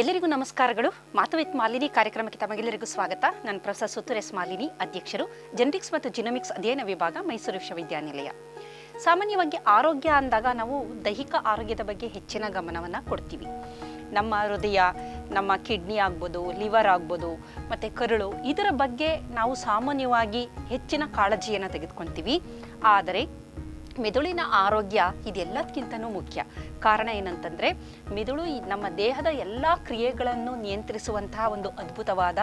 ಎಲ್ಲರಿಗೂ ನಮಸ್ಕಾರಗಳು. ಮಾತು ವಿತ್ ಮಾಲಿನಿ ಕಾರ್ಯಕ್ರಮಕ್ಕೆ ತಮಗೆಲ್ಲರಿಗೂ ಸ್ವಾಗತ. ನಾನು ಪ್ರೊಫೆಸರ್ ಸುತ್ತುರೆಸ್ ಮಾಲಿನಿ, ಅಧ್ಯಕ್ಷರು ಜೆನೆಟಿಕ್ಸ್ ಮತ್ತು ಜಿನೋಮಿಕ್ಸ್ ಅಧ್ಯಯನ ವಿಭಾಗ, ಮೈಸೂರು ವಿಶ್ವವಿದ್ಯಾನಿಲಯ. ಸಾಮಾನ್ಯವಾಗಿ ಆರೋಗ್ಯ ಅಂದಾಗ ನಾವು ದೈಹಿಕ ಆರೋಗ್ಯದ ಬಗ್ಗೆ ಹೆಚ್ಚಿನ ಗಮನವನ್ನು ಕೊಡ್ತೀವಿ. ನಮ್ಮ ಹೃದಯ, ನಮ್ಮ ಕಿಡ್ನಿ ಆಗ್ಬೋದು, ಲಿವರ್ ಆಗ್ಬೋದು, ಮತ್ತು ಕರುಳು, ಇದರ ಬಗ್ಗೆ ನಾವು ಸಾಮಾನ್ಯವಾಗಿ ಹೆಚ್ಚಿನ ಕಾಳಜಿಯನ್ನು ತೆಗೆದುಕೊಳ್ತೀವಿ ಆದರೆ ಮೆದುಳಿನ ಆರೋಗ್ಯ ಇದೆಲ್ಲದಕ್ಕಿಂತನೂ ಮುಖ್ಯ. ಕಾರಣ ಏನಂತಂದರೆ, ಮೆದುಳು ನಮ್ಮ ದೇಹದ ಎಲ್ಲ ಕ್ರಿಯೆಗಳನ್ನು ನಿಯಂತ್ರಿಸುವಂತಹ ಒಂದು ಅದ್ಭುತವಾದ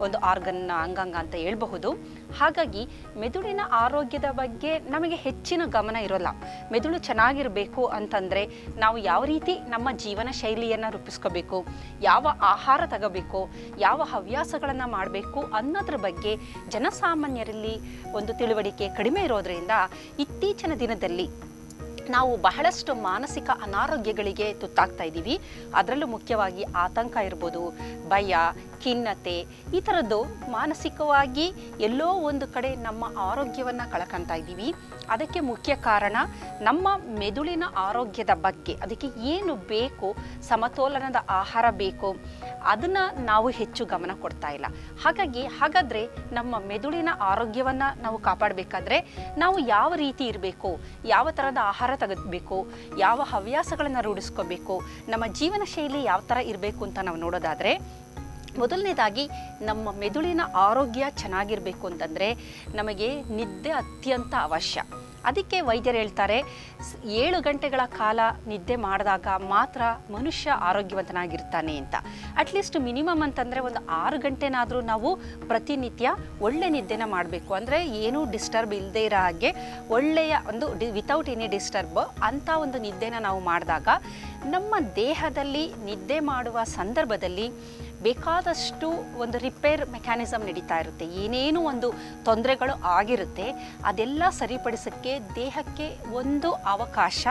ಒಂದು ಆರ್ಗನ್ನ ಅಂಗಾಂಗ ಅಂತ ಹೇಳ್ಬಹುದು. ಹಾಗಾಗಿ ಮೆದುಳಿನ ಆರೋಗ್ಯದ ಬಗ್ಗೆ ನಮಗೆ ಹೆಚ್ಚಿನ ಗಮನ ಇರೋಲ್ಲ. ಮೆದುಳು ಚೆನ್ನಾಗಿರಬೇಕು ಅಂತಂದರೆ ನಾವು ಯಾವ ರೀತಿ ನಮ್ಮ ಜೀವನ ಶೈಲಿಯನ್ನು ರೂಪಿಸ್ಕೋಬೇಕು, ಯಾವ ಆಹಾರ ತಗೋಬೇಕು, ಯಾವ ಹವ್ಯಾಸಗಳನ್ನು ಮಾಡಬೇಕು ಅನ್ನೋದ್ರ ಬಗ್ಗೆ ಜನಸಾಮಾನ್ಯರಲ್ಲಿ ಒಂದು ತಿಳುವಳಿಕೆ ಕಡಿಮೆ ಇರೋದ್ರಿಂದ ಇತ್ತೀಚಿನ ದಿನದಲ್ಲಿ ನಾವು ಬಹಳಷ್ಟು ಮಾನಸಿಕ ಅನಾರೋಗ್ಯಗಳಿಗೆ ತುತ್ತಾಗ್ತಾ ಇದ್ದೀವಿ. ಅದರಲ್ಲೂ ಮುಖ್ಯವಾಗಿ ಆತಂಕ ಇರ್ಬೋದು, ಭಯ, ಖಿನ್ನತೆ ಈ ಥರದ್ದು ಮಾನಸಿಕವಾಗಿ ಎಲ್ಲೋ ಒಂದು ಕಡೆ ನಮ್ಮ ಆರೋಗ್ಯವನ್ನು ಕಳ್ಕೊತಾ ಇದ್ದೀವಿ. ಅದಕ್ಕೆ ಮುಖ್ಯ ಕಾರಣ ನಮ್ಮ ಮೆದುಳಿನ ಆರೋಗ್ಯದ ಬಗ್ಗೆ, ಅದಕ್ಕೆ ಏನು ಬೇಕು, ಸಮತೋಲನದ ಆಹಾರ ಬೇಕು, ಅದನ್ನು ನಾವು ಹೆಚ್ಚು ಗಮನ ಕೊಡ್ತಾ ಇಲ್ಲ. ಹಾಗಾಗಿ ಹಾಗಾದರೆ ನಮ್ಮ ಮೆದುಳಿನ ಆರೋಗ್ಯವನ್ನು ನಾವು ಕಾಪಾಡಬೇಕಾದ್ರೆ ನಾವು ಯಾವ ರೀತಿ ಇರಬೇಕು, ಯಾವ ಥರದ ಆಹಾರ ತೆಗೆದಬೇಕು ಯಾವ ಹವ್ಯಾಸಗಳನ್ನು ರೂಢಿಸ್ಕೋಬೇಕು, ನಮ್ಮ ಜೀವನ ಶೈಲಿ ಯಾವ ಥರ ಇರಬೇಕು ಅಂತ ನಾವು ನೋಡೋದಾದರೆ, ಮೊದಲನೇದಾಗಿ ನಮ್ಮ ಮೆದುಳಿನ ಆರೋಗ್ಯ ಚೆನ್ನಾಗಿರಬೇಕು ಅಂತಂದರೆ, ನಮಗೆ ನಿದ್ದೆ ಅತ್ಯಂತ ಅವಶ್ಯ. ಅದಕ್ಕೆ ವೈದ್ಯರು ಹೇಳ್ತಾರೆ ಏಳು ಗಂಟೆಗಳ ಕಾಲ ನಿದ್ದೆ ಮಾಡಿದಾಗ ಮಾತ್ರ ಮನುಷ್ಯ ಆರೋಗ್ಯವಂತನಾಗಿರ್ತಾನೆ ಅಂತ. ಅಟ್ಲೀಸ್ಟ್ ಮಿನಿಮಮ್ ಅಂತಂದರೆ ಒಂದು ಆರು ಗಂಟೆನಾದರೂ ನಾವು ಪ್ರತಿನಿತ್ಯ ಒಳ್ಳೆ ನಿದ್ದೆನ ಮಾಡಬೇಕು. ಅಂದರೆ ಏನೂ ಡಿಸ್ಟರ್ಬ್ ಇಲ್ಲದೇ ಇರೋ ಹಾಗೆ ಒಳ್ಳೆಯ ಒಂದು ಡಿ ವಿತೌಟ್ ಎನಿ ಡಿಸ್ಟರ್ಬ್ ಅಂಥ ಒಂದು ನಿದ್ದೆನ ನಾವು ಮಾಡಿದಾಗ ನಮ್ಮ ದೇಹದಲ್ಲಿ ನಿದ್ದೆ ಮಾಡುವ ಸಂದರ್ಭದಲ್ಲಿ ಬೇಕಾದಷ್ಟು ಒಂದು ರಿಪೇರ್ ಮೆಕ್ಯಾನಿಸಮ್ ನಡೀತಾ ಇರುತ್ತೆ. ಏನೇನು ಒಂದು ತೊಂದರೆಗಳು ಆಗಿರುತ್ತೆ, ಅದೆಲ್ಲ ಸರಿಪಡಿಸೋಕ್ಕೆ ದೇಹಕ್ಕೆ ಒಂದು ಅವಕಾಶ.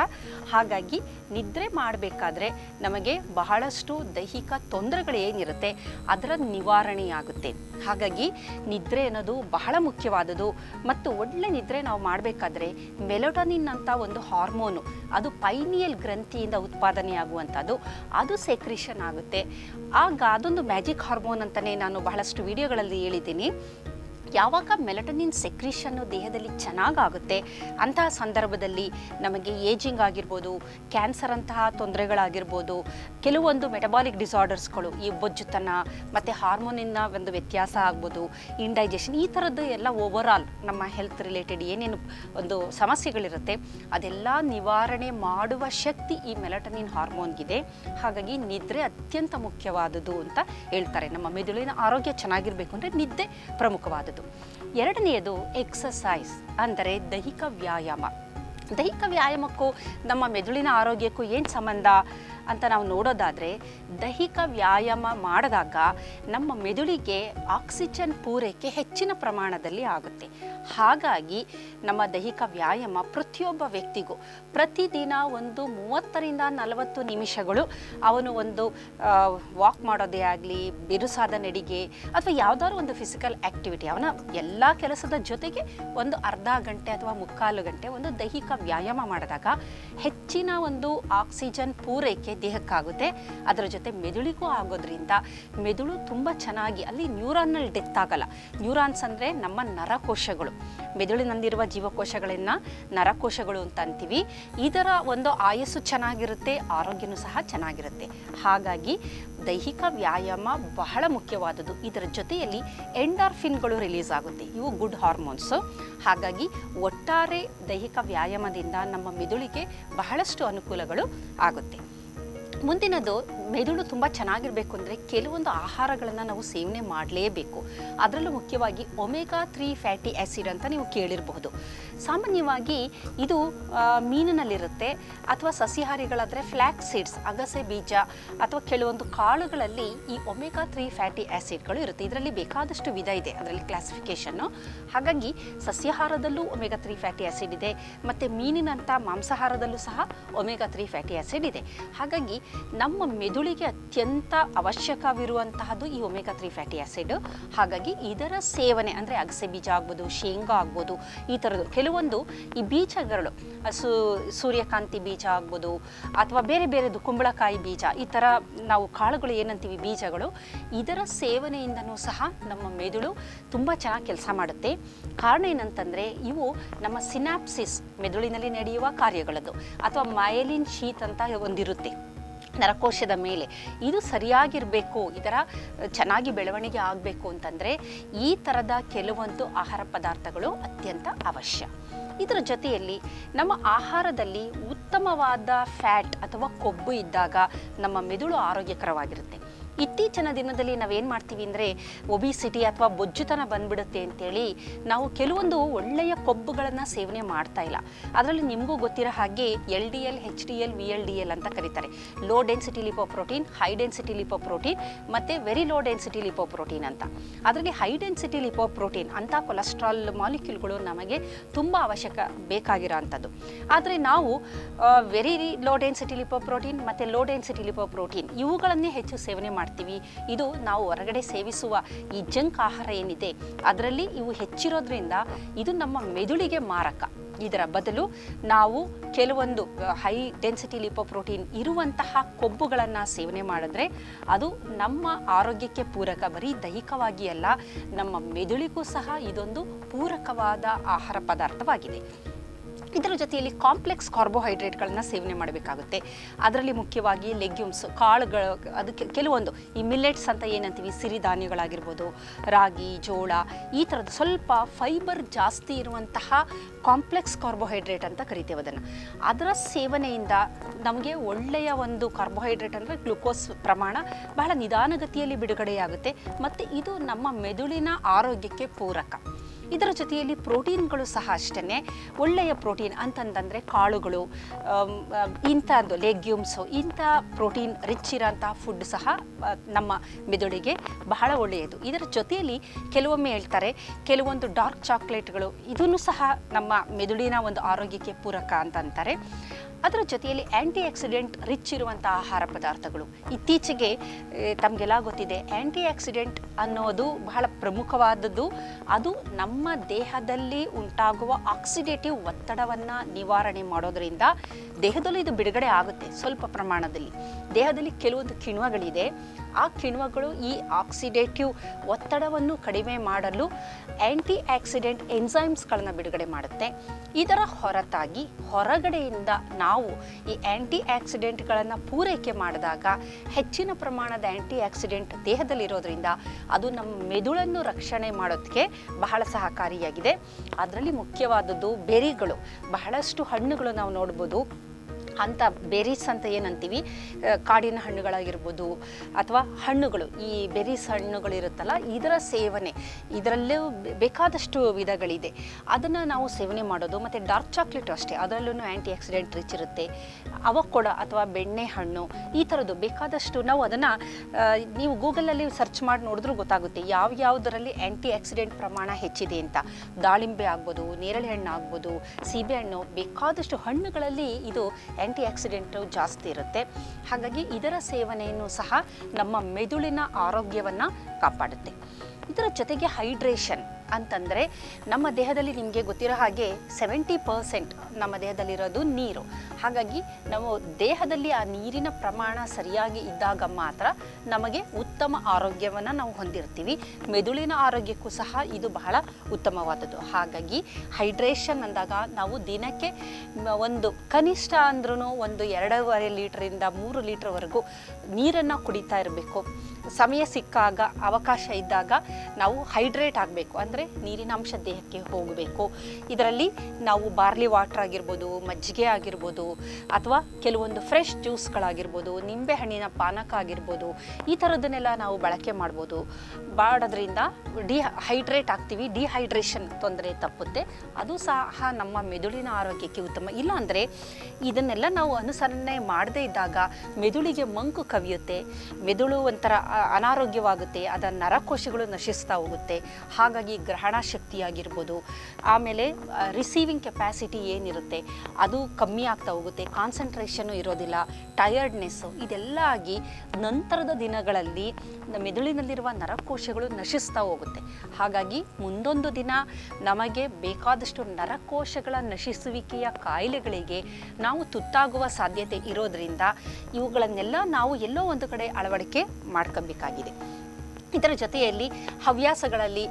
ಹಾಗಾಗಿ ನಿದ್ರೆ ಮಾಡಬೇಕಾದ್ರೆ ನಮಗೆ ಬಹಳಷ್ಟು ದೈಹಿಕ ತೊಂದರೆಗಳು ಏನಿರುತ್ತೆ, ಅದರ ನಿವಾರಣೆಯಾಗುತ್ತೆ. ಹಾಗಾಗಿ ನಿದ್ರೆ ಅನ್ನೋದು ಬಹಳ ಮುಖ್ಯವಾದದ್ದು. ಮತ್ತು ಒಳ್ಳೆ ನಿದ್ರೆ ನಾವು ಮಾಡಬೇಕಾದ್ರೆ ಮೆಲೋಟನಿನ್ ಅಂತ ಒಂದು ಹಾರ್ಮೋನು, ಅದು ಪೈನಿಯಲ್ ಗ್ರಂಥಿಯಿಂದ ಉತ್ಪಾದನೆಯಾಗುವಂಥದ್ದು. ಅದು ಸೆಕ್ರಿಷನ್ ಆಗುತ್ತೆ. ಆಗ ಅದೊಂದು ಮ್ಯಾಜಿಕ್ ಹಾರ್ಮೋನ್ ಅಂತಲೇ ನಾನು ಬಹಳಷ್ಟು ವಿಡಿಯೋಗಳಲ್ಲಿ ಹೇಳಿದ್ದೀನಿ. ಯಾವಾಗ ಮೆಲಟನಿನ್ ಸೆಕ್ರೀಷನ್ನು ದೇಹದಲ್ಲಿ ಚೆನ್ನಾಗಾಗುತ್ತೆ ಅಂತಹ ಸಂದರ್ಭದಲ್ಲಿ ನಮಗೆ ಏಜಿಂಗ್ ಆಗಿರ್ಬೋದು, ಕ್ಯಾನ್ಸರ್ ಅಂತಹ ತೊಂದರೆಗಳಾಗಿರ್ಬೋದು, ಕೆಲವೊಂದು ಮೆಟಬಾಲಿಕ್ ಡಿಸಾರ್ಡರ್ಸ್ಗಳು ಈ ಬೊಜ್ಜುತನ ಮತ್ತು ಹಾರ್ಮೋನಿನ ಒಂದು ವ್ಯತ್ಯಾಸ ಆಗ್ಬೋದು, ಇಂಡೈಜೆಷನ್ ಈ ಥರದ್ದು ಎಲ್ಲ ಓವರ್ ಆಲ್ ನಮ್ಮ ಹೆಲ್ತ್ ರಿಲೇಟೆಡ್ ಏನೇನು ಒಂದು ಸಮಸ್ಯೆಗಳಿರುತ್ತೆ, ಅದೆಲ್ಲ ನಿವಾರಣೆ ಮಾಡುವ ಶಕ್ತಿ ಈ ಮೆಲಟನಿನ್ ಹಾರ್ಮೋನ್ಗಿದೆ. ಹಾಗಾಗಿ ನಿದ್ರೆ ಅತ್ಯಂತ ಮುಖ್ಯವಾದದ್ದು ಅಂತ ಹೇಳ್ತಾರೆ. ನಮ್ಮ ಮೆದುಳಿನ ಆರೋಗ್ಯ ಚೆನ್ನಾಗಿರಬೇಕು ಅಂದರೆ ನಿದ್ದೆ ಪ್ರಮುಖವಾದದ್ದು. ಎರಡನೆಯದು ಎಕ್ಸಸೈಸ್ ಅಂದರೆ ದೈಹಿಕ ವ್ಯಾಯಾಮ. ದೈಹಿಕ ವ್ಯಾಯಾಮಕ್ಕೂ ನಮ್ಮ ಮೆದುಳಿನ ಆರೋಗ್ಯಕ್ಕೂ ಏನು ಸಂಬಂಧ? ಅಂತ ನಾವು ನೋಡೋದಾದರೆ ದೈಹಿಕ ವ್ಯಾಯಾಮ ಮಾಡಿದಾಗ ನಮ್ಮ ಮೆದುಳಿಗೆ ಆಕ್ಸಿಜನ್ ಪೂರೈಕೆ ಹೆಚ್ಚಿನ ಪ್ರಮಾಣದಲ್ಲಿ ಆಗುತ್ತೆ. ಹಾಗಾಗಿ ನಮ್ಮ ದೈಹಿಕ ವ್ಯಾಯಾಮ ಪ್ರತಿಯೊಬ್ಬ ವ್ಯಕ್ತಿಗೂ ಪ್ರತಿದಿನ ಒಂದು ಮೂವತ್ತರಿಂದ ನಲವತ್ತು ನಿಮಿಷಗಳು ಅವನು ಒಂದು ವಾಕ್ ಮಾಡೋದೇ ಆಗಲಿ, ಬಿರುಸಾದ ನಡಿಗೆ ಅಥವಾ ಯಾವುದಾದ್ರು ಒಂದು ಫಿಸಿಕಲ್ ಆ್ಯಕ್ಟಿವಿಟಿ ಅವನ ಎಲ್ಲ ಕೆಲಸದ ಜೊತೆಗೆ ಒಂದು ಅರ್ಧ ಗಂಟೆ ಅಥವಾ ಮುಕ್ಕಾಲು ಗಂಟೆ ಒಂದು ದೈಹಿಕ ವ್ಯಾಯಾಮ ಮಾಡಿದಾಗ ಹೆಚ್ಚಿನ ಒಂದು ಆಕ್ಸಿಜನ್ ಪೂರೈಕೆ ದೇಹಕ್ಕಾಗುತ್ತೆ. ಅದರ ಜೊತೆ ಮೆದುಳಿಗೂ ಆಗೋದ್ರಿಂದ ಮೆದುಳು ತುಂಬ ಚೆನ್ನಾಗಿ ಅಲ್ಲಿ ನ್ಯೂರಾನ್ನಲ್ಲಿ ಡೆತ್ ಆಗಲ್ಲ. ನ್ಯೂರಾನ್ಸ್ ಅಂದರೆ ನಮ್ಮ ನರಕೋಶಗಳು. ಮೆದುಳಿನಲ್ಲಿರುವ ಜೀವಕೋಶಗಳನ್ನು ನರಕೋಶಗಳು ಅಂತ ಅಂತೀವಿ. ಇದರ ಒಂದು ಆಯಸ್ಸು ಚೆನ್ನಾಗಿರುತ್ತೆ, ಆರೋಗ್ಯನೂ ಸಹ ಚೆನ್ನಾಗಿರುತ್ತೆ. ಹಾಗಾಗಿ ದೈಹಿಕ ವ್ಯಾಯಾಮ ಬಹಳ ಮುಖ್ಯವಾದದ್ದು. ಇದರ ಜೊತೆಯಲ್ಲಿ ಎಂಡಾರ್ಫಿನ್ಗಳು ರಿಲೀಸ್ ಆಗುತ್ತೆ. ಇವು ಗುಡ್ ಹಾರ್ಮೋನ್ಸು. ಹಾಗಾಗಿ ಒಟ್ಟಾರೆ ದೈಹಿಕ ವ್ಯಾಯಾಮದಿಂದ ನಮ್ಮ ಮೆದುಳಿಗೆ ಬಹಳಷ್ಟು ಅನುಕೂಲಗಳು ಆಗುತ್ತೆ. ಮುಂದಿನದು ಮೆದುಳು ತುಂಬ ಚೆನ್ನಾಗಿರಬೇಕು ಅಂದರೆ ಕೆಲವೊಂದು ಆಹಾರಗಳನ್ನು ನಾವು ಸೇವನೆ ಮಾಡಲೇಬೇಕು. ಅದರಲ್ಲೂ ಮುಖ್ಯವಾಗಿ ಒಮೆಗಾ ತ್ರೀ ಫ್ಯಾಟಿ ಆ್ಯಸಿಡ್ ಅಂತ ನೀವು ಕೇಳಿರಬಹುದು. ಸಾಮಾನ್ಯವಾಗಿ ಇದು ಮೀನಿನಲ್ಲಿರುತ್ತೆ ಅಥವಾ ಸಸ್ಯಾಹಾರಿಗಳಾದರೆ ಫ್ಲ್ಯಾಕ್ ಸೀಡ್ಸ್, ಅಗಸೆ ಬೀಜ ಅಥವಾ ಕೆಲವೊಂದು ಕಾಳುಗಳಲ್ಲಿ ಈ ಒಮೆಗಾ ತ್ರೀ ಫ್ಯಾಟಿ ಆ್ಯಸಿಡ್ಗಳು ಇರುತ್ತೆ. ಇದರಲ್ಲಿ ಬೇಕಾದಷ್ಟು ವಿಧ ಇದೆ ಅದರಲ್ಲಿ ಕ್ಲಾಸಿಫಿಕೇಷನ್ನು. ಹಾಗಾಗಿ ಸಸ್ಯಾಹಾರದಲ್ಲೂ ಒಮೆಗಾ ತ್ರೀ ಫ್ಯಾಟಿ ಆ್ಯಸಿಡ್ ಇದೆ, ಮತ್ತು ಮೀನಿನಂಥ ಮಾಂಸಾಹಾರದಲ್ಲೂ ಸಹ ಒಮೆಗಾ ತ್ರೀ ಫ್ಯಾಟಿ ಆ್ಯಸಿಡ್ ಇದೆ. ಹಾಗಾಗಿ ನಮ್ಮ ಮೆದುಳಿಗೆ ಅತ್ಯಂತ ಅವಶ್ಯಕವಿರುವಂತಹದ್ದು ಈ ಒಮೆಗಾ ತ್ರೀ ಫ್ಯಾಟಿ ಆ್ಯಸಿಡ್ ಹಾಗಾಗಿ ಇದರ ಸೇವನೆ ಅಂದರೆ ಅಗಸೆ ಬೀಜ ಆಗ್ಬೋದು, ಶೇಂಗಾ ಆಗ್ಬೋದು, ಈ ಥರದ್ದು ಕೆಲವೊಂದು ಈ ಬೀಜಗಳು ಸೂರ್ಯಕಾಂತಿ ಬೀಜ ಆಗ್ಬೋದು, ಅಥವಾ ಬೇರೆ ಬೇರೆದು ಕುಂಬಳಕಾಯಿ ಬೀಜ, ಈ ಥರ ನಾವು ಕಾಳುಗಳು ಏನಂತೀವಿ ಬೀಜಗಳು, ಇದರ ಸೇವನೆಯಿಂದನೂ ಸಹ ನಮ್ಮ ಮೆದುಳು ತುಂಬ ಚೆನ್ನಾಗಿ ಕೆಲಸ ಮಾಡುತ್ತೆ. ಕಾರಣ ಏನಂತಂದರೆ ಇವು ನಮ್ಮ ಸಿನಾಪ್ಸಿಸ್ ಮೆದುಳಿನಲ್ಲಿ ನಡೆಯುವ ಕಾರ್ಯಗಳದ್ದು ಅಥವಾ ಮಯಲಿನ್ ಶೀತ್ ಅಂತ ಒಂದಿರುತ್ತೆ. ನರಕೋಶದ ಮೇಲೆ. ಇದು ಸರಿಯಾಗಿರಬೇಕು ಇದರ ಚೆನ್ನಾಗಿ ಬೆಳವಣಿಗೆ ಆಗಬೇಕು ಅಂತಂದರೆ ಈ ಥರದ ಕೆಲವೊಂದು ಆಹಾರ ಪದಾರ್ಥಗಳು ಅತ್ಯಂತ ಅವಶ್ಯ. ಇದರ ಜೊತೆಯಲ್ಲಿ ನಮ್ಮ ಆಹಾರದಲ್ಲಿ ಉತ್ತಮವಾದ ಫ್ಯಾಟ್ ಅಥವಾ ಕೊಬ್ಬು ಇದ್ದಾಗ ನಮ್ಮ ಮೆದುಳು ಆರೋಗ್ಯಕರವಾಗಿರುತ್ತೆ. ಇತ್ತೀಚಿನ ದಿನದಲ್ಲಿ ನಾವೇನು ಮಾಡ್ತೀವಿ ಅಂದರೆ ಒಬಿಸಿಟಿ ಅಥವಾ ಬೊಜ್ಜುತನ ಬಂದ್ಬಿಡುತ್ತೆ ಅಂತೇಳಿ ನಾವು ಕೆಲವೊಂದು ಒಳ್ಳೆಯ ಕೊಬ್ಬುಗಳನ್ನು ಸೇವನೆ ಮಾಡ್ತಾ ಇಲ್ಲ. ಅದರಲ್ಲಿ ನಿಮಗೂ ಗೊತ್ತಿರೋ ಹಾಗೆ L D L H D L, V L D L ಅಂತ ಕರೀತಾರೆ. Low density lipoprotein high density lipoprotein ಮತ್ತು ವೆರಿ ಲೋ ಡೆನ್ಸಿಟಿ ಲಿಪೋಪ್ರೋಟೀನ್ ಅಂತ. ಅದರಲ್ಲಿ ಹೈ ಡೆನ್ಸಿಟಿ ಲಿಪೋಪ್ರೋಟೀನ್ ಅಂತ ಕೊಲೆಸ್ಟ್ರಾಲ್ ಮಾಲಿಕ್ಯೂಲ್ಗಳು ನಮಗೆ ತುಂಬ ಅವಶ್ಯಕ ಬೇಕಾಗಿರೋ ಅಂಥದ್ದು ಆದರೆ ನಾವು ವೆರಿ ಲೋ ಡೆನ್ಸಿಟಿ ಲಿಪೋಪ್ರೋಟೀನ್ ಮತ್ತು ಲೋ ಡೆನ್ಸಿಟಿ ಲಿಪೋಪ್ರೋಟೀನ್ ಇವುಗಳನ್ನೇ ಹೆಚ್ಚು ಸೇವನೆ ಮಾಡ್ತೀವಿ ಇದು ನಾವು ಹೊರಗಡೆ ಸೇವಿಸುವ ಈ ಜಂಕ್ ಆಹಾರ ಏನಿದೆ, ಅದರಲ್ಲಿ ಇವು ಹೆಚ್ಚಿರೋದ್ರಿಂದ ಇದು ನಮ್ಮ ಮೆದುಳಿಗೆ ಮಾರಕ. ಇದರ ಬದಲು ನಾವು ಕೆಲವೊಂದು ಹೈ ಡೆನ್ಸಿಟಿ ಲಿಪೋಪ್ರೋಟೀನ್ ಇರುವಂತಹ ಕೊಬ್ಬುಗಳನ್ನು ಸೇವನೆ ಮಾಡಿದ್ರೆ ಅದು ನಮ್ಮ ಆರೋಗ್ಯಕ್ಕೆ ಪೂರಕ, ಬರೀ ದೈಹಿಕವಾಗಿ ಅಲ್ಲ, ನಮ್ಮ ಮೆದುಳಿಗೂ ಸಹ ಇದೊಂದು ಪೂರಕವಾದ ಆಹಾರ ಪದಾರ್ಥವಾಗಿದೆ. ಇದರ ಜೊತೆಯಲ್ಲಿ ಕಾಂಪ್ಲೆಕ್ಸ್ ಕಾರ್ಬೋಹೈಡ್ರೇಟ್ಗಳನ್ನ ಸೇವನೆ ಮಾಡಬೇಕಾಗುತ್ತೆ. ಅದರಲ್ಲಿ ಮುಖ್ಯವಾಗಿ ಲೆಗ್ಯೂಮ್ಸ್, ಕಾಳುಗಳು ಅದಕ್ಕೆ ಕೆಲವೊಂದು ಈ ಮಿಲ್ಲೆಟ್ಸ್ ಅಂತ ಏನಂತೀವಿ ಸಿರಿಧಾನ್ಯಗಳಾಗಿರ್ಬೋದು ರಾಗಿ, ಜೋಳ, ಈ ಥರದ್ದು ಸ್ವಲ್ಪ ಫೈಬರ್ ಜಾಸ್ತಿ ಇರುವಂತಹ ಕಾಂಪ್ಲೆಕ್ಸ್ ಕಾರ್ಬೋಹೈಡ್ರೇಟ್ ಅಂತ ಕರಿತೇವೆ ಅದನ್ನು. ಅದರ ಸೇವನೆಯಿಂದ ನಮಗೆ ಒಳ್ಳೆಯ ಒಂದು ಕಾರ್ಬೋಹೈಡ್ರೇಟ್ ಅಂದರೆ ಗ್ಲುಕೋಸ್ ಪ್ರಮಾಣ ಬಹಳ ನಿಧಾನಗತಿಯಲ್ಲಿ ಬಿಡುಗಡೆಯಾಗುತ್ತೆ. ಮತ್ತು ಇದು ನಮ್ಮ ಮೆದುಳಿನ ಆರೋಗ್ಯಕ್ಕೆ ಪೂರಕ. ಇದರ ಜೊತೆಯಲ್ಲಿ ಪ್ರೋಟೀನ್ಗಳು ಸಹ ಅಷ್ಟೇ ಒಳ್ಳೆಯ ಪ್ರೋಟೀನ್ ಅಂತಂತಂದರೆ ಕಾಳುಗಳು ಇಂಥದ್ದು ಲೆಗ್ಯೂಮ್ಸು ಇಂಥ ಪ್ರೋಟೀನ್ ರಿಚ್ ಇರೋಂಥ ಫುಡ್ ಸಹ ನಮ್ಮ ಮೆದುಳಿಗೆ ಬಹಳ ಒಳ್ಳೆಯದು. ಇದರ ಜೊತೆಯಲ್ಲಿ ಕೆಲವೊಮ್ಮೆ ಹೇಳ್ತಾರೆ, ಕೆಲವೊಂದು ಡಾರ್ಕ್ ಚಾಕ್ಲೇಟ್ಗಳು ಇದನ್ನು ಸಹ ನಮ್ಮ ಮೆದುಳಿನ ಒಂದು ಆರೋಗ್ಯಕ್ಕೆ ಪೂರಕ ಅಂತ ಅಂತಾರೆ ಅದರ ಜೊತೆಯಲ್ಲಿ ಆ್ಯಂಟಿ ಆಕ್ಸಿಡೆಂಟ್ ರಿಚ್ ಇರುವಂಥ ಆಹಾರ ಪದಾರ್ಥಗಳು. ಇತ್ತೀಚೆಗೆ ತಮಗೆಲ್ಲ ಗೊತ್ತಿದೆ ಆ್ಯಂಟಿ ಆಕ್ಸಿಡೆಂಟ್ ಅನ್ನೋದು ಬಹಳ ಪ್ರಮುಖವಾದದ್ದು. ಅದು ನಮ್ಮ ದೇಹದಲ್ಲಿ ಉಂಟಾಗುವ ಆಕ್ಸಿಡೇಟಿವ್ ಒತ್ತಡವನ್ನು ನಿವಾರಣೆ ಮಾಡೋದರಿಂದ ದೇಹದಲ್ಲಿ ಇದು ಬಿಡುಗಡೆ ಆಗುತ್ತೆ ಸ್ವಲ್ಪ ಪ್ರಮಾಣದಲ್ಲಿ. ದೇಹದಲ್ಲಿ ಕೆಲವೊಂದು ಕಿಣ್ವಗಳಿದೆ. ಆ ಕಿಣ್ವಗಳು ಈ ಆಕ್ಸಿಡೇಟಿವ್ ಒತ್ತಡವನ್ನು ಕಡಿಮೆ ಮಾಡಲು ಆ್ಯಂಟಿ ಆಕ್ಸಿಡೆಂಟ್ ಎನ್ಸೈಮ್ಸ್ಗಳನ್ನು ಬಿಡುಗಡೆ ಮಾಡುತ್ತೆ. ಇದರ ಹೊರತಾಗಿ ಹೊರಗಡೆಯಿಂದ ನಾವು ಈ ಆ್ಯಂಟಿ ಆಕ್ಸಿಡೆಂಟ್ಗಳನ್ನು ಪೂರೈಕೆ ಮಾಡಿದಾಗ ಹೆಚ್ಚಿನ ಪ್ರಮಾಣದ ಆ್ಯಂಟಿ ಆಕ್ಸಿಡೆಂಟ್ ದೇಹದಲ್ಲಿರೋದ್ರಿಂದ ಅದು ನಮ್ಮ ಮೆದುಳನ್ನು ರಕ್ಷಣೆ ಮಾಡೋದಕ್ಕೆ ಬಹಳ ಸಹಕಾರಿಯಾಗಿದೆ. ಅದರಲ್ಲಿ ಮುಖ್ಯವಾದದ್ದು ಬೆರಿಗಳು. ಬಹಳಷ್ಟು ಹಣ್ಣುಗಳು ನಾವು ನೋಡ್ಬೋದು. ಅಂಥ ಬೆರೀಸ್ ಅಂತ ಏನಂತೀವಿ? ಕಾಡಿನ ಹಣ್ಣುಗಳಾಗಿರ್ಬೋದು ಅಥವಾ ಹಣ್ಣುಗಳು. ಈ ಬೆರೀಸ್ ಹಣ್ಣುಗಳಿರುತ್ತಲ್ಲ, ಇದರ ಸೇವನೆ. ಇದರಲ್ಲೂ ಬೇಕಾದಷ್ಟು ವಿಧಗಳಿದೆ. ಅದನ್ನು ನಾವು ಸೇವನೆ ಮಾಡೋದು, ಮತ್ತು ಡಾರ್ಕ್ ಚಾಕ್ಲೇಟು ಅಷ್ಟೇ. ಅದರಲ್ಲೂ ಆ್ಯಂಟಿ ಆಕ್ಸಿಡೆಂಟ್ ರಿಚ್ ಇರುತ್ತೆ. ಅವಕೊಡ ಅಥವಾ ಬೆಣ್ಣೆ ಹಣ್ಣು, ಈ ಥರದ್ದು ಬೇಕಾದಷ್ಟು ನಾವು ಅದನ್ನು ನೀವು ಗೂಗಲಲ್ಲಿ ಸರ್ಚ್ ಮಾಡಿ ನೋಡಿದ್ರೂ ಗೊತ್ತಾಗುತ್ತೆ, ಯಾವ ಯಾವುದರಲ್ಲಿ ಆ್ಯಂಟಿ ಆಕ್ಸಿಡೆಂಟ್ ಪ್ರಮಾಣ ಹೆಚ್ಚಿದೆ ಅಂತ. ದಾಳಿಂಬೆ ಆಗ್ಬೋದು, ನೇರಳೆ ಹಣ್ಣು ಆಗ್ಬೋದು ಸೀಬೆಹಣ್ಣು ಬೇಕಾದಷ್ಟು ಹಣ್ಣುಗಳಲ್ಲಿ ಇದು ಆ್ಯಂಟಿ ಆಕ್ಸಿಡೆಂಟು ಜಾಸ್ತಿ ಇರುತ್ತೆ. ಹಾಗಾಗಿ ಇದರ ಸೇವನೆಯನ್ನು ಸಹ ನಮ್ಮ ಮೆದುಳಿನ ಆರೋಗ್ಯವನ್ನು ಕಾಪಾಡುತ್ತೆ. ಇದರ ಜೊತೆಗೆ ಹೈಡ್ರೇಷನ್. ಅಂತಂದರೆ ನಮ್ಮ ದೇಹದಲ್ಲಿ ನಿಮಗೆ ಗೊತ್ತಿರೋ ಹಾಗೆ ಸೆವೆಂಟಿ ಪರ್ಸೆಂಟ್ ನಮ್ಮ ದೇಹದಲ್ಲಿರೋದು ನೀರು. ಹಾಗಾಗಿ ನಾವು ದೇಹದಲ್ಲಿ ಆ ನೀರಿನ ಪ್ರಮಾಣ ಸರಿಯಾಗಿ ಇದ್ದಾಗ ಮಾತ್ರ ನಮಗೆ ಉತ್ತಮ ಆರೋಗ್ಯವನ್ನು ನಾವು ಹೊಂದಿರ್ತೀವಿ. ಮೆದುಳಿನ ಆರೋಗ್ಯಕ್ಕೂ ಸಹ ಇದು ಬಹಳ ಉತ್ತಮವಾದದ್ದು. ಹಾಗಾಗಿ ಹೈಡ್ರೇಷನ್ ಅಂದಾಗ ನಾವು ದಿನಕ್ಕೆ ಒಂದು ಕನಿಷ್ಠ ಅಂದ್ರೂ ಒಂದು ಎರಡೂವರೆ ಲೀಟ್ರಿಂದ ಮೂರು ಲೀಟ್ರ್ವರೆಗೂ ನೀರನ್ನು ಕುಡಿತಾ ಇರಬೇಕು. ಸಮಯ ಸಿಕ್ಕಾಗ ಅವಕಾಶ ಇದ್ದಾಗ ನಾವು ಹೈಡ್ರೇಟ್ ಆಗಬೇಕು. ಅಂದರೆ ನೀರಿನ ಅಂಶ ದೇಹಕ್ಕೆ ಹೋಗಬೇಕು. ಇದರಲ್ಲಿ ನಾವು ಬಾರ್ಲಿ ವಾಟರ್ ಆಗಿರ್ಬೋದು, ಮಜ್ಜಿಗೆ ಆಗಿರ್ಬೋದು, ಅಥವಾ ಕೆಲವೊಂದು ಫ್ರೆಶ್ ಜ್ಯೂಸ್ಗಳಾಗಿರ್ಬೋದು, ನಿಂಬೆ ಹಣ್ಣಿನ ಪಾನಕ ಆಗಿರ್ಬೋದು, ಈ ಥರದನ್ನೆಲ್ಲ ನಾವು ಬಳಕೆ ಮಾಡ್ಬೋದು. ಮಾಡೋದ್ರಿಂದ ಡಿಹೈಡ್ರೇಟ್ ಆಗ್ತೀವಿ, ಡಿಹೈಡ್ರೇಷನ್ ತೊಂದರೆ ತಪ್ಪುತ್ತೆ. ಅದು ಸಹ ನಮ್ಮ ಮೆದುಳಿನ ಆರೋಗ್ಯಕ್ಕೆ ಉತ್ತಮ. ಇಲ್ಲಾಂದರೆ ಇದನ್ನೆಲ್ಲ ನಾವು ಅನುಸರಣೆ ಮಾಡದೇ ಇದ್ದಾಗ ಮೆದುಳಿಗೆ ಮಂಕು ಕವಿಯುತ್ತೆ, ಮೆದುಳು ಒಂಥರ ಅನಾರೋಗ್ಯವಾಗುತ್ತೆ, ಅದರ ನರಕೋಶಗಳು ನಶಿಸ್ತಾ ಹೋಗುತ್ತೆ. ಹಾಗಾಗಿ ಗ್ರಹಣ ಶಕ್ತಿಯಾಗಿರ್ಬೋದು. ಆಮೇಲೆ ರಿಸೀವಿಂಗ್ ಕೆಪ್ಯಾಸಿಟಿ ಏನಿರುತ್ತೆ, ಅದು ಕಮ್ಮಿ ಆಗ್ತಾ ಹೋಗುತ್ತೆ ಕಾನ್ಸಂಟ್ರೇಷನು ಇರೋದಿಲ್ಲ ಟಯರ್ಡ್ನೆಸ್ಸು ಇದೆಲ್ಲ ಆಗಿ ನಂತರದ ದಿನಗಳಲ್ಲಿ ಮೆದುಳಿನಲ್ಲಿರುವ ನರಕೋಶಗಳು ನಶಿಸ್ತಾ ಹೋಗುತ್ತೆ. ಹಾಗಾಗಿ ಮುಂದೊಂದು ದಿನ ನಮಗೆ ಬೇಕಾದಷ್ಟು ನರಕೋಶಗಳ ನಶಿಸುವಿಕೆಯ ಕಾಯಿಲೆಗಳಿಗೆ ನಾವು ತುತ್ತಾಗುವ ಸಾಧ್ಯತೆ ಇರೋದ್ರಿಂದ ಇವುಗಳನ್ನೆಲ್ಲ ನಾವು ಎಲ್ಲೋ ಒಂದು ಕಡೆ ಅಳವಡಿಕೆ ಮಾಡ್ಕೋಬೇಕಾಗಿದೆ. ಇದರ ಜೊತೆಯಲ್ಲಿ ಹವ್ಯಾಸಗಳಲ್ಲಿ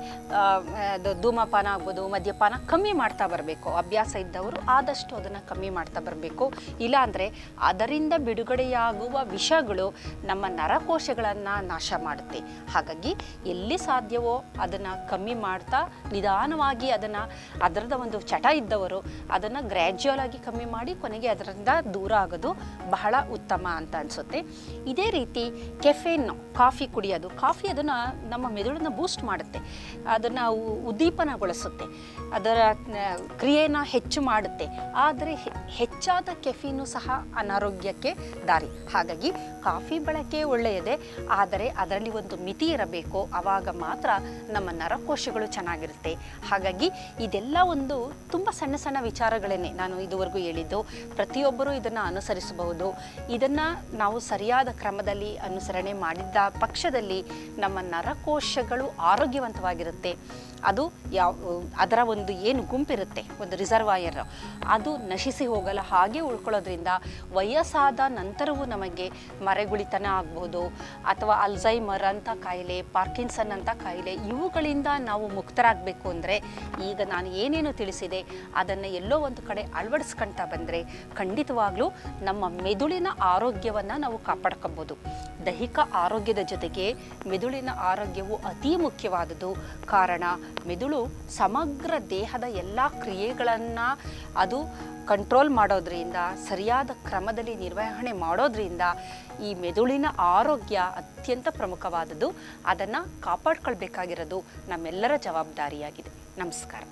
ಧೂಮಪಾನ ಆಗ್ಬೋದು, ಮದ್ಯಪಾನ ಕಮ್ಮಿ ಮಾಡ್ತಾ ಬರಬೇಕು. ಅಭ್ಯಾಸ ಇದ್ದವರು ಆದಷ್ಟು ಅದನ್ನು ಕಮ್ಮಿ ಮಾಡ್ತಾ ಬರಬೇಕು. ಇಲ್ಲಾಂದರೆ ಅದರಿಂದ ಬಿಡುಗಡೆಯಾಗುವ ವಿಷಗಳು ನಮ್ಮ ನರಕೋಶಗಳನ್ನು ನಾಶ ಮಾಡುತ್ತೆ. ಹಾಗಾಗಿ ಎಲ್ಲಿ ಸಾಧ್ಯವೋ ಅದನ್ನು ಕಮ್ಮಿ ಮಾಡ್ತಾ, ನಿಧಾನವಾಗಿ ಅದನ್ನು, ಅದರದ ಒಂದು ಚಟ ಇದ್ದವರು ಅದನ್ನು ಗ್ರ್ಯಾಜುವಲ್ ಆಗಿ ಕಮ್ಮಿ ಮಾಡಿ ಕೊನೆಗೆ ಅದರಿಂದ ದೂರ ಆಗೋದು ಬಹಳ ಉತ್ತಮ ಅಂತ ಅನಿಸುತ್ತೆ. ಇದೇ ರೀತಿ ಕೆಫೆನ್ ಕಾಫಿ ಕುಡಿಯೋದು ಕಾಫಿ ಅದನ್ನು ನಮ್ಮ ಮೆದುಳನ್ನು ಬೂಸ್ಟ್ ಮಾಡುತ್ತೆ. ಅದನ್ನು ಉದ್ದೀಪನಗೊಳಿಸುತ್ತೆ. ಅದರ ಕ್ರಿಯೆನ ಹೆಚ್ಚು ಮಾಡುತ್ತೆ. ಆದರೆ ಹೆಚ್ಚಾದ ಕೆಫೀನು ಸಹ ಅನಾರೋಗ್ಯಕ್ಕೆ ದಾರಿ. ಹಾಗಾಗಿ ಕಾಫಿ ಬಳಕೆ ಒಳ್ಳೆಯದೇ, ಆದರೆ ಅದರಲ್ಲಿ ಒಂದು ಮಿತಿ ಇರಬೇಕು. ಆವಾಗ ಮಾತ್ರ ನಮ್ಮ ನರಕೋಶಗಳು ಚೆನ್ನಾಗಿರುತ್ತೆ. ಹಾಗಾಗಿ ಇದೆಲ್ಲ ಒಂದು ತುಂಬ ಸಣ್ಣ ಸಣ್ಣ ವಿಚಾರಗಳನ್ನೇ ನಾನು ಇದುವರೆಗೂ ಹೇಳಿದ್ದು. ಪ್ರತಿಯೊಬ್ಬರೂ ಇದನ್ನು ಅನುಸರಿಸಬಹುದು. ಇದನ್ನು ನಾವು ಸರಿಯಾದ ಕ್ರಮದಲ್ಲಿ ಅನುಸರಣೆ ಮಾಡಿದ್ದ ಪಕ್ಷದಲ್ಲಿ ನಮ್ಮ ನರಕೋಶಗಳು ಆರೋಗ್ಯವಂತವಾಗಿರುತ್ತೆ. ಅದು ಯಾವ, ಅದರ ಒಂದು ಏನು ಗುಂಪಿರುತ್ತೆ, ಒಂದು ರಿಸರ್ವಾಯರ್ ಅದು ನಶಿಸಿ ಹೋಗಲ್ಲ, ಹಾಗೆ ಉಳ್ಕೊಳ್ಳೋದ್ರಿಂದ ವಯಸ್ಸಾದ ನಂತರವೂ ನಮಗೆ ಮರೆಗುಳಿತನ ಆಗ್ಬೋದು, ಅಥವಾ ಅಲ್ಝೈಮರ್ ಅಂತ ಕಾಯಿಲೆ, ಪಾರ್ಕಿನ್ಸನ್ ಅಂತ ಕಾಯಿಲೆ, ಇವುಗಳಿಂದ ನಾವು ಮುಕ್ತರಾಗಬೇಕು ಅಂದರೆ ಈಗ ನಾನು ಏನೇನು ತಿಳಿಸಿದೆ, ಅದನ್ನು ಎಲ್ಲೋ ಒಂದು ಕಡೆ ಅಳವಡಿಸ್ಕೊಳ್ತಾ ಬಂದರೆ ಖಂಡಿತವಾಗ್ಲೂ ನಮ್ಮ ಮೆದುಳಿನ ಆರೋಗ್ಯವನ್ನು ನಾವು ಕಾಪಾಡ್ಕೋಬೋದು. ದೈಹಿಕ ಆರೋಗ್ಯದ ಜೊತೆಗೆ ಮೆದುಳಿನ ಆರೋಗ್ಯವು ಅತಿ ಮುಖ್ಯವಾದುದು ಕಾರಣ, ಮೆದುಳು ಸಮಗ್ರ ದೇಹದ ಎಲ್ಲ ಕ್ರಿಯೆಗಳನ್ನು ಅದು ಕಂಟ್ರೋಲ್ ಮಾಡೋದ್ರಿಂದ, ಸರಿಯಾದ ಕ್ರಮದಲ್ಲಿ ನಿರ್ವಹಣೆ ಮಾಡೋದ್ರಿಂದ ಈ ಮೆದುಳಿನ ಆರೋಗ್ಯ ಅತ್ಯಂತ ಪ್ರಮುಖವಾದದ್ದು. ಅದನ್ನು ಕಾಪಾಡ್ಕೊಳ್ಬೇಕಾಗಿರೋದು ನಮ್ಮೆಲ್ಲರ ಜವಾಬ್ದಾರಿಯಾಗಿದೆ. ನಮಸ್ಕಾರ.